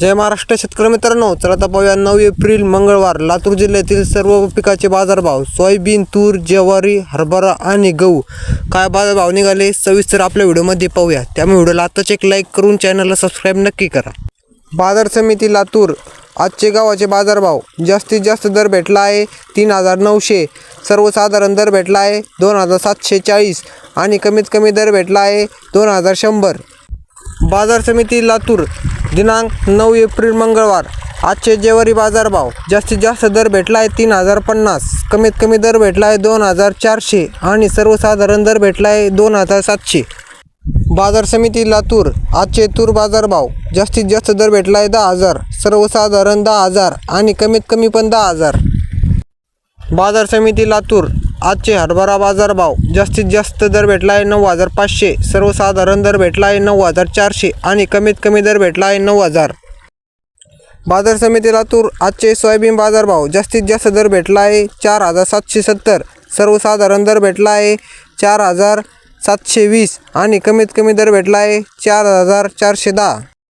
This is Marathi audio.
जय महाराष्ट्र शेतकरी मित्रांनो चला आता पाहूया नऊ एप्रिल मंगळवार लातूर जिल्ह्यातील सर्व पिकाचे बाजारभाव. सोयाबीन तूर ज्वारी हरभरा आणि गहू. काय बाजारभाव निघाले सविस्तर आपल्या व्हिडिओमध्ये पाहूया. त्यामुळे व्हिडिओला आताच एक लाईक करून चॅनलला सबस्क्राईब नक्की करा. बाजार समिती लातूर आजचे गावाचे बाजारभाव. जास्तीत जास्त दर भेटला आहे तीन हजार नऊशे. सर्वसाधारण दर भेटला आहे दोन हजार सातशे चाळीस. आणि कमीत कमी दर भेटला आहे दोन हजार शंभर. बाजार समिती लातूर दिनांक नऊ एप्रिल मंगळवार. आजचे जेवारी बाजारभाव जास्तीत जास्त दर भेटला आहे तीन हजार पन्नास. कमीत कमी दर भेटला आहे दोन हजार चारशे आणि सर्वसाधारण दर भेटला आहे दोन हजार सातशे. बाजार समिती लातूर आजचे तूर बाजारभाव जास्तीत जास्त दर भेटला आहे दहा हजार. सर्वसाधारण दहा हजार आणि कमीत कमी पण दहा हजार. बाजार समिती लातूर आजचे हरभरा बाजारभाव जास्तीत जास्त दर भेटला आहे नऊ हजार पाचशे सर्वसाधारण दर भेटला आहे नऊ हजार चारशे आणि कमीत कमी दर भेटला आहे नऊ हजार. बाजार समिती लातूर आजचे सोयाबीन बाजारभाव जास्तीत जास्त दर भेटला आहे चार हजार सातशे सत्तर सर्वसाधारण दर भेटला आहे चार हजार सातशे वीस आणि कमीत कमी दर भेटला आहे चार हजार चारशे दहा.